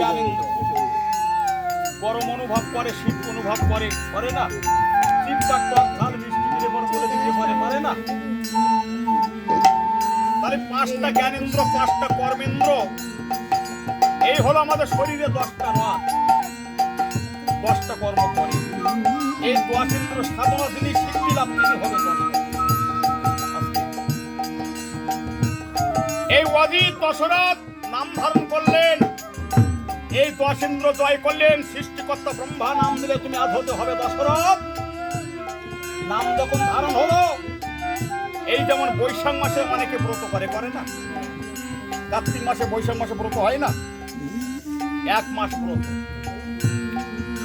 জ্ঞানেন্দ্র গরম অনুভব করে শীত অনুভব করে করে না? শীতটা টক ঝাল মিষ্টি দিলে পরে বলে দিতে পারে পারে না? তাহলে পাঁচটা জ্ঞানেন্দ্র পাঁচটা কর্মেন্দ্র এই হলো আমাদের শরীরে দশটা রাত দশটা কর্ম করে। এই দশেন্দ্র সাধনা তিনি সিদ্ধি লাভ তিনি হবে এই অজিত দশরথ নাম ধারণ করলেন। এই দশেন্দ্র জয় করলেন, সৃষ্টিকর্তা ব্রহ্মা, নাম দিলে তুমি আজ হতে হবে দশরথ। নাম যখন ধারণ হলো, এই যেমন বৈশাখ মাসে অনেকে ব্রত করে করে না? কার্তিক মাসে, বৈশাখ মাসে ব্রত হয় না? এক মাস ব্রত।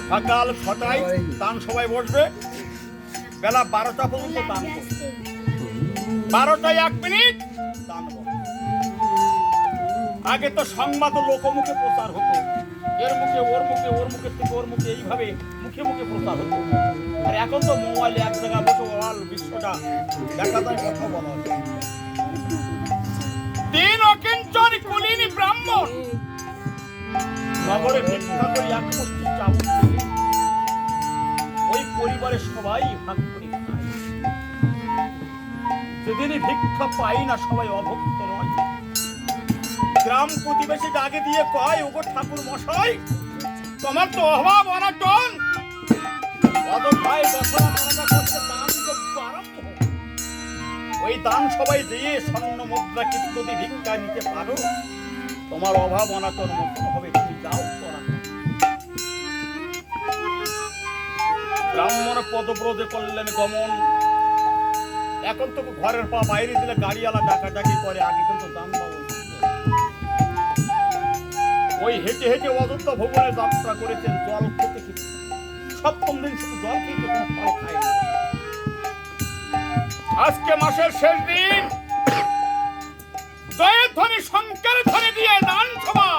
সকাল ছটায় দান সবাই বসবে, বেলা বারোটা পর্যন্ত দান বারোটায় এক মিনিট দান আগে তো সংবাদ লোকমুখে প্রচার হতো। এর মুখে, ওর মুখে ওর মুখে থেকে ওর মুখে এইভাবে মুখে মুখে প্রচার হতো। আর এখন তো মোবাইলে এক জায়গায় বসে অল বিশ্বটা দেখা যায় কথা বলা তিন অকিঞ্চন কুলিনী ব্রাহ্মণ। নগরে ভিক্ষা করে এক মুষ্টি চাউল ওই পরিবারের সবাই ভাগ করে খায়। যেদিনই ভিক্ষা পাই না সবাই অভক্ত নয়। গ্রাম প্রতিবেশী ডাকে দিয়ে কয়, ওগো ঠাকুর মশাই, তোমার তো অভাব অনাটন। দান আরম্ভ ওই দান সবাই দিয়ে স্বর্ণ মুদ্রা কিছু ভিক্ষা নিতে পারো। তোমার অভাব অনাটন হবে, তুমি যাও করা ব্রাহ্মণ পদব্রজে করলেন গমন। এখন তো ঘরের পা বাইরে দিলে গাড়িওয়ালা ডাকাডাকি করে, আগে কিন্তু দান বাবু ওই হেঁটে হেঁটে অযোধ্যা ভগবানের যাত্রা করেছেন জল খেতে খেতে। সপ্তম দিন শুধু জল খেতে আজকে মাসের শেষ দিন। জয়ের ধ্বনি শঙ্কর ধরে দিয়ে দান সভা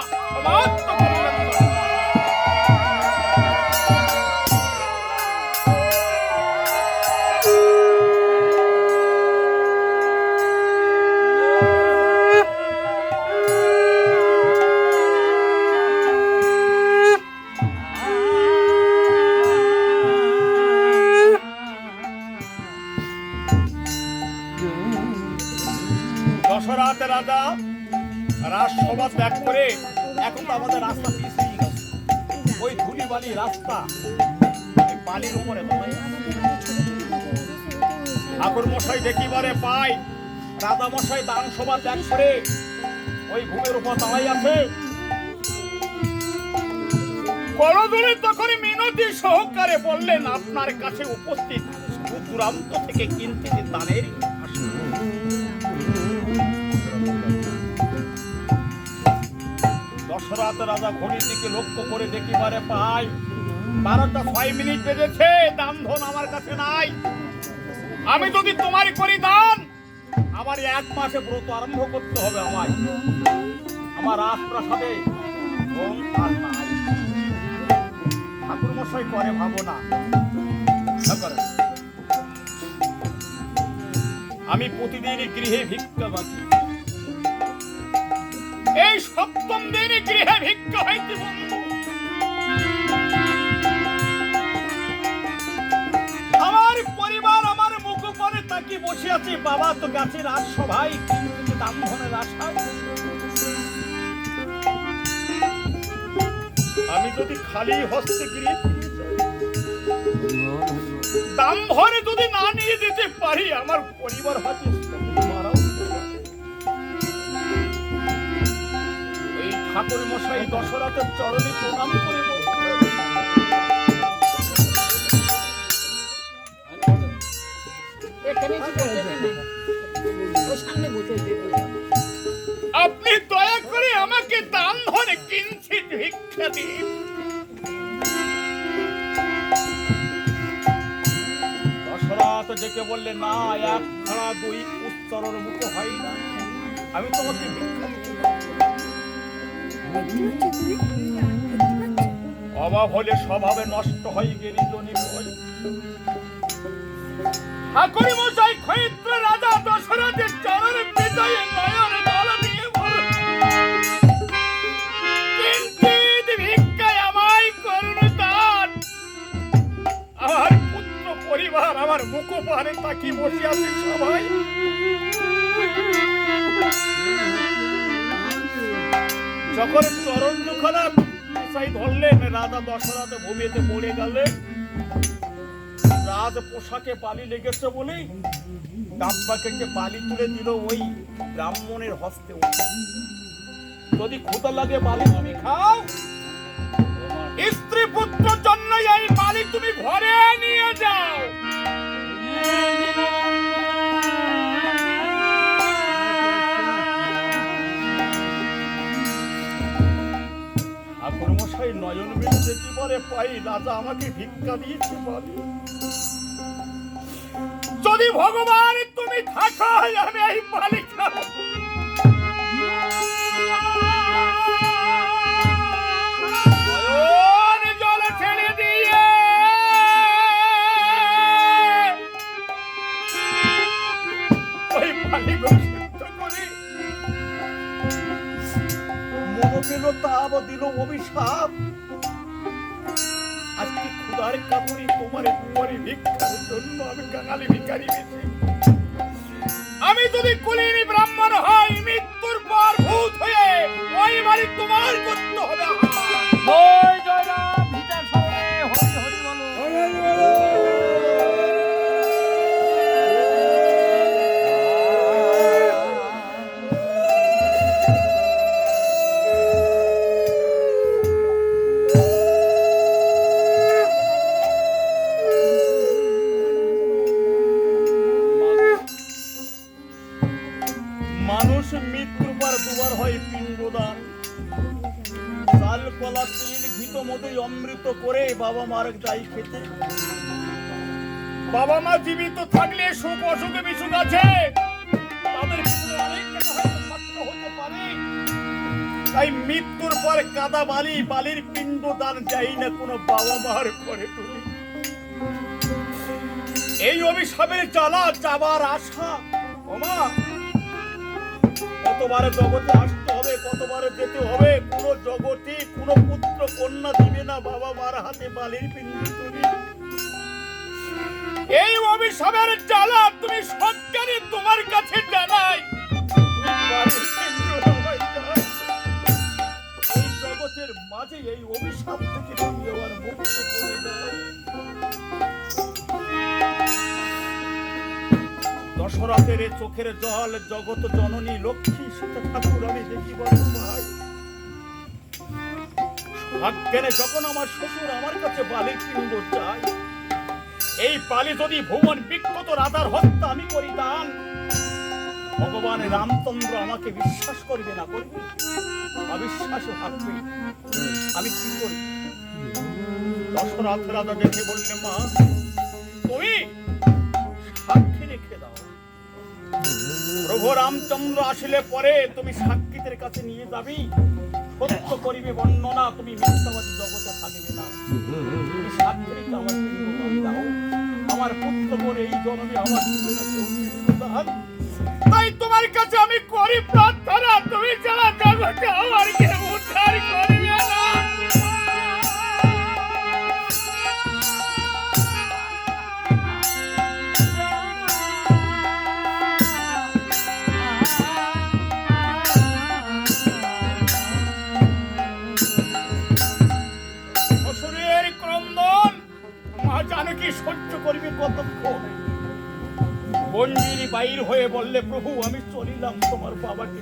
রাজসভা ত্যাগ করে এখন তো আমাদের রাস্তা পিছিয়ে গেছে। ওই ধুলি বালি রাস্তা বালির উপরে ঠাকুর মশাই দেখিবারে পাই রাজা মশাই দান সভা ত্যাগ করে ওই ভূমির উপর দাঁড়াই আছে। করদুলি তখন মিনতি সহকারে বললেন, আপনার কাছে উপস্থিত দূর দূরান্ত থেকে কিনতে দানের আশা দশরথ রাজা ঘড়ির দিকে লক্ষ্য করে দেখিবারে পাই বারোটা ছয় মিনিট বেজেছে দান ধন আমার কাছে নাই। আমি যদি তোমারই করি দান আমার এক মাসে ব্রত আরম্ভ করতে হবে আমায়। আমার রাজপ্রাসাদে ঠাকুর মশাই করে ভাবো না না আমি প্রতিদিনই গৃহে ভিক্ষা বাকি। এই সপ্তম দিনে গৃহে ভিক্ষা হইতে আমার পরিবার আমার মুখ উপরে তাকি বসে আছে বাবা তো গাছের আর সবাই কিন্তু দাম ধনের আশায় আমি যদি খালি হস্তে গৃহে ফিরে যাই, দাম ভরে যদি না নিয়ে যেতে পারি আমার পরিবার হয়তো ঠাকুর মশাই দশরথের চরণে প্রণাম করে আপনি দয়া করে আমাকে দান ধরে কিঞ্চিত ভিক্ষা দিন। দশরথ ডেকে বললে না এক ছাড়া দুই উত্তরের মুখে হয় না। আমি তোমাকে ভিক্ষা দিচ্ছি। অভাব হলে স্বভাবে নষ্ট হয়ে গেলি ঠাকুরি মশাই ক্ষয়িত্র রাজা, দশরথের চরণে বিজয়ে নয়ন ভিক্ষায় আমায় আমার পরিবার, আমার মুখ পারে তাকি বসে আছে সবাই। যখন চরণ দুখানা সাই ধরলেন রাজা দশরথ ভূমিতে পড়ে গেলেন। রাজ পোশাকে বালি লেগেছে বলেই ডাব্বাকে বালি তুলে দিল ওই ব্রাহ্মণের হস্তে যদি ক্ষুদা লাগে বালি তুমি খাও স্ত্রী পুত্র জন্য এই বালি তুমি ঘরে নিয়ে যাও। মিলছে পাই, রাজা আমাকে ভিক্ষা দিয়েছে বলে যদি ভগবান তুমি থাকো, আমি এই মালিক তাপ দিল অভিশাপ। ভিক্ষার জন্য আমি কাঙালি ভিকারি বেশি আমি যদি কুলিনী ব্রাহ্মণ হই, মৃত্যুর পর ভূত হয়ে ওই বাড়ি তোমার করতে হবে আহার। মৃত্যুর পর দুবার হয় পিণ্ডদান। চাল, কলা, তিল অমৃত করে বাবা মার যাই খেতে। বাবা মা জীবিত থাকলে সুখ অসুখে বিসুখ আছে। তাই মৃত্যুর পর কাদা বালি, বালির পিণ্ড দান যাই না কোনো বাবা মার করে এই অভিশাপের জ্বালা যাবার আশা। কতবার জগতে আসতে হবে, কতবার যেতে হবে কোন জগতে কোন পুত্র কন্যা দিবে না, বাবা মার হাতে বালির পিণ্ডি তুলি। এই অভিশাপের জ্বালা তুমি সজ্ঞানে তোমার কাছে জানাই। তুমি জগতের মাঝে এই অভিশাপ থেকে এ চোখের জল জগত জননী লক্ষ্মী সীতা ঠাকুর, আমি দেখি বড় ভাই। ভাগ্যেনে যখন আমার শ্বশুর আমার কাছে বালির পিণ্ড চাই এই পালি যদি ভুবন বিক্ষত রাধার হত্যা আমি করি দান, ভগবান রামচন্দ্র আমাকে বিশ্বাস করবে না করবে? অবিশ্বাস থাকবে আমি কি করি? দশরথ রাজা দেখে বললে, মা, তুমি প্রভু রামচন্দ্র আসিলে পরে তুমি সাক্ষীদের কাছে নিয়ে যাবি। সত্য করিবে বর্ণনা তুমি মিথ্যাবাদী জগতে থাকবে না। তুমি সাক্ষী আমার পুত্র করে এই জন্মে আমার। তাই তোমার কাছে আমি করি প্রার্থনা। তুমি যারা জগতে আমার শ্বশুরের ক্রন্দন, মা জানকী সহ্য করবে কতক্ষণ? বন্দিনী বাইর হয়ে বললে, প্রভু, আমি চলিলাম, তোমার বাবাকে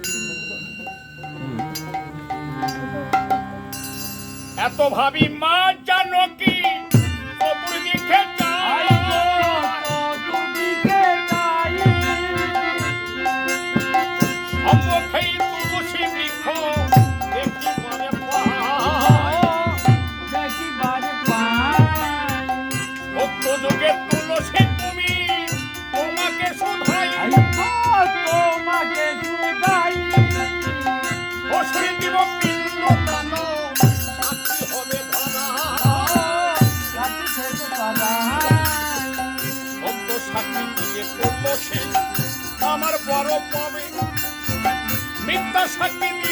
এত ভাবি, মা জানকী মিথ্যা সাক্ষী